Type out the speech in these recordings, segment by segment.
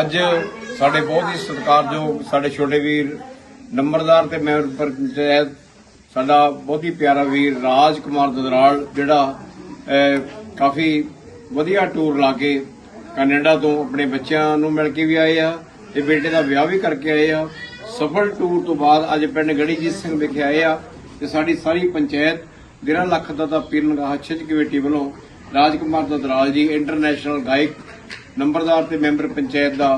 ਅੱਜ ਸਾਡੇ ਬਹੁਤ ਹੀ ਸਤਿਕਾਰਯੋਗ ਸਾਡੇ ਛੋਟੇ ਵੀਰ ਨੰਬਰਦਾਰ ਤੇ ਮੈਂਬਰ ਪੰਚਾਇਤ ਸਾਡਾ ਬਹੁਤ ਹੀ ਪਿਆਰਾ ਵੀਰ ਰਾਜ ਕੁਮਾਰ ਦਦਰਾਲ ਜਿਹੜਾ ਕਾਫੀ ਵਧੀਆ ਟੂਰ ਲਾ ਕੇ ਕੈਨੇਡਾ ਤੋਂ ਆਪਣੇ ਬੱਚਿਆਂ ਨੂੰ ਮਿਲ ਕੇ ਵੀ ਆਏ ਆ ਤੇ ਬੇਟੇ ਦਾ ਵਿਆਹ ਵੀ ਕਰਕੇ ਆਏ ਆ। ਸਫਲ ਟੂਰ ਤੋਂ ਬਾਅਦ ਅੱਜ ਪਿੰਡ ਗੜੀਜੀਤ ਸਿੰਘ ਵਿਖੇ ਆਏ ਆ ਤੇ ਸਾਡੀ ਸਾਰੀ ਪੰਚਾਇਤ ਡੇਰਾ ਲੱਖ ਦਾ ਤਾਂ ਪੀਰ ਨਗਾਹ ਛਿੰਝ ਕਮੇਟੀ ਵੱਲੋਂ ਰਾਜ ਕੁਮਾਰ ਦਦਰਾਲ ਜੀ ਇੰਟਰਨੈਸ਼ਨਲ ਗਾਇਕ ਨੰਬਰਦਾਰ ਤੇ ਮੈਂਬਰ ਪੰਚਾਇਤ ਦਾ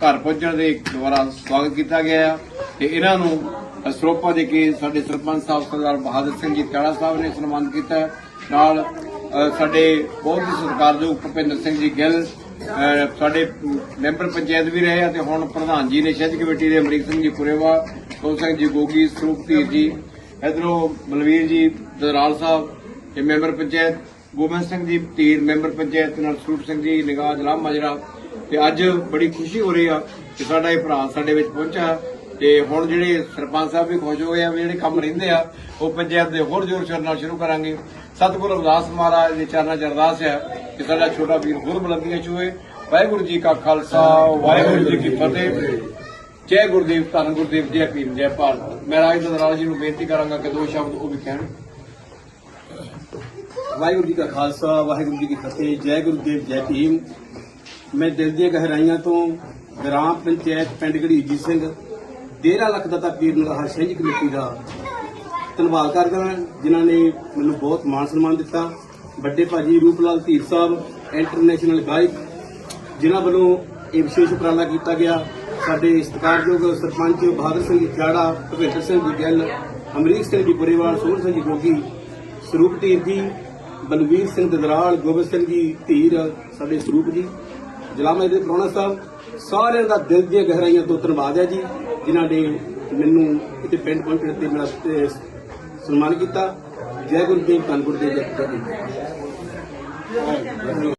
ਘਰ ਪਹੁੰਚਣ ਦੇ ਦੁਆਰਾ ਸਵਾਗਤ ਕੀਤਾ ਗਿਆ ਹੈ ਤੇ ਇਹਨਾਂ ਨੂੰ ਸਰੋਪਾ ਦੇ ਕੇ ਸਾਡੇ ਸਰਪੰਚ ਸਾਹਿਬ ਸਰਦਾਰ ਬਹਾਦਰ ਸਿੰਘ ਜੀ ਟਾੜਾ ਸਾਹਿਬ ਨੇ ਸਨਮਾਨਿਤ ਕੀਤਾ ਨਾਲ ਸਾਡੇ ਬਹੁਤ ਹੀ ਸਤਿਕਾਰਯੋਗ ਭੁਪਿੰਦਰ ਸਿੰਘ ਜੀ ਗਿੱਲ ਸਾਡੇ ਮੈਂਬਰ ਪੰਚਾਇਤ ਵੀ ਰਹੇ ਆ ਤੇ ਹੁਣ ਪ੍ਰਧਾਨ ਜੀ ਨੇ ਸ਼ਹਿਦ ਕਮੇਟੀ ਦੇ ਅਮਰੀਕ ਸਿੰਘ ਜੀ ਪੁਰੇਵਾ ਕੋਲ ਸਿੰਘ ਜੀ ਗੋਗੀ, ਸਰੂਪ ਧੀਰ ਜੀ, ਇਧਰੋਂ ਬਲਵੀਰ ਜੀ ਦਦਰਾਲ ਸਾਹਿਬ ਤੇ ਮੈਂਬਰ ਪੰਚਾਇਤ ਗੋਬਿੰਦ ਸਿੰਘ ਜੀ ਧੀਰ ਮੈਂਬਰ ਪੰਚਾਇਤ ਨਾਲ ਸਰੂਪ ਸਿੰਘ ਜੀ, ਨਿਗਾਹ ਜਲਾਮ ਮਾਜਰਾ ਤੇ ਅੱਜ ਬੜੀ ਖੁਸ਼ੀ ਹੋ ਰਹੀ ਆ ਕਿ ਸਾਡਾ ਇਹ ਭਰਾ ਸਾਡੇ ਵਿੱਚ ਪਹੁੰਚਾ ਤੇ ਹੁਣ ਜਿਹੜੇ ਸਰਪੰਚ ਸਾਹਿਬ ਵੀ ਖੁਸ਼ ਹੋਏ ਆ, ਵੀ ਜਿਹੜੇ ਕੰਮ ਰਹਿੰਦੇ ਆ, ਉਹ ਪੰਚਾਇਤ ਦੇ ਹੋਰ ਜ਼ੋਰ ਸ਼ੋਰ ਨਾਲ ਸ਼ੁਰੂ ਕਰਾਂਗੇ। ਸਤਿਗੁਰੂ ਅਰਦਾਸ ਮਹਾਰਾਜ ਦੇ ਚਰਨਾਂ 'ਚ ਅਰਦਾਸ ਹੈ ਕਿ ਸਾਡਾ ਛੋਟਾ ਵੀਰ ਹੋਰ ਬੁਲੰਦੀਆਂ ਛੂਏ ਵਾਹਿਗੁਰੂ ਜੀ ਕਾ ਖਾਲਸਾ, ਵਾਹਿਗੁਰੂ ਜੀ ਕੀ ਫਤਿਹ। ਜੈ ਗੁਰਦੇਵ, ਧੰਨ ਗੁਰਦੇਵ, ਜੈ ਭੀਮ, ਜੈ ਭਾਰਤ। ਮੈਂ ਰਾਜ ਦਦਰਾਲ ਜੀ ਨੂੰ ਬੇਨਤੀ ਕਰਾਂਗਾ ਕਿ ਦੋ ਸ਼ਬਦ ਉਹ ਵੀ ਕਹਿਣ। ਵਾਹਿਗੁਰੂ ਜੀ ਕਾ ਖਾਲਸਾ, ਵਾਹਿਗੁਰੂ ਜੀ ਕੀ ਫਤਿਹ, ਜੈ ਗੁਰਦੇਵ ਜੈ ਭੀਮ। ਮੈਂ ਦਿਲ ਦੀਆਂ ਗਹਿਰਾਈਆਂ ਤੋਂ ਗ੍ਰਾਮ ਪੰਚਾਇਤ ਪਿੰਡ ਘੜੀਜੀ ਸਿੰਘ, ਡੇਰਾ ਲੱਖ ਦਾ ਪੀਰ ਨਗਾਹ ਸਿੰਘ ਕਮੇਟੀ ਦਾ ਧੰਨਵਾਦ ਕਰਦਾ ਹਾਂ, ਜਿਨ੍ਹਾਂ ਨੇ ਮੈਨੂੰ ਬਹੁਤ ਮਾਣ ਸਨਮਾਨ ਦਿੱਤਾ। ਵੱਡੇ ਭਾਜੀ ਰੂਪਲਾਲ ਧੀਰ ਸਾਹਿਬ, ਇੰਟਰਨੈਸ਼ਨਲ ਗਾਇਕ, ਜਿਨ੍ਹਾਂ ਵੱਲੋਂ ਇਹ ਵਿਸ਼ੇਸ਼ ਉਪਰਾਲਾ ਕੀਤਾ ਗਿਆ। ਸਾਡੇ ਸਤਿਕਾਰਯੋਗ ਸਰਪੰਚ ਬਹਾਦਰ ਸਿੰਘ ਜੀ ਖਿਆੜਾ ਭੁਪਿੰਦਰ ਸਿੰਘ ਜੀ ਗਿੱਲ, ਅਮਰੀਕ ਸਿੰਘ ਜੀ ਬੁਰੇਵਾਲ, ਸੋਹਣ ਸਿੰਘ ਜੀ ਗੋਗੀ ਸਰੂਪ ਧੀਰ ਜੀ, ਬਲਵੀਰ ਸਿੰਘ ਦਦਰਾਲ, ਗੋਬਿੰਦ ਸਿੰਘ ਜੀ ਧੀਰ, ਸਾਡੇ ਸਰੂਪ ਜੀ, ਜਲਾਮੇ ਦੇ ਪ੍ਰਾਹੁਣਾ ਸਾਹਿਬ, ਸਾਰਿਆਂ ਦਾ ਦਿਲ ਦੀਆਂ ਗਹਿਰਾਈਆਂ ਤੋਂ ਧੰਨਵਾਦ ਹੈ ਜੀ, ਜਿਨ੍ਹਾਂ ਨੇ ਮੈਨੂੰ ਇੱਥੇ ਪਿੰਡ ਪਹੁੰਚਣ ਤੇ ਮੇਰਾ ਸਨਮਾਨ ਕੀਤਾ। ਜੈ ਗੁਰਦੇਵ, ਧੰਨ ਗੁਰਦੇਵ ਜੈ ਜੈ।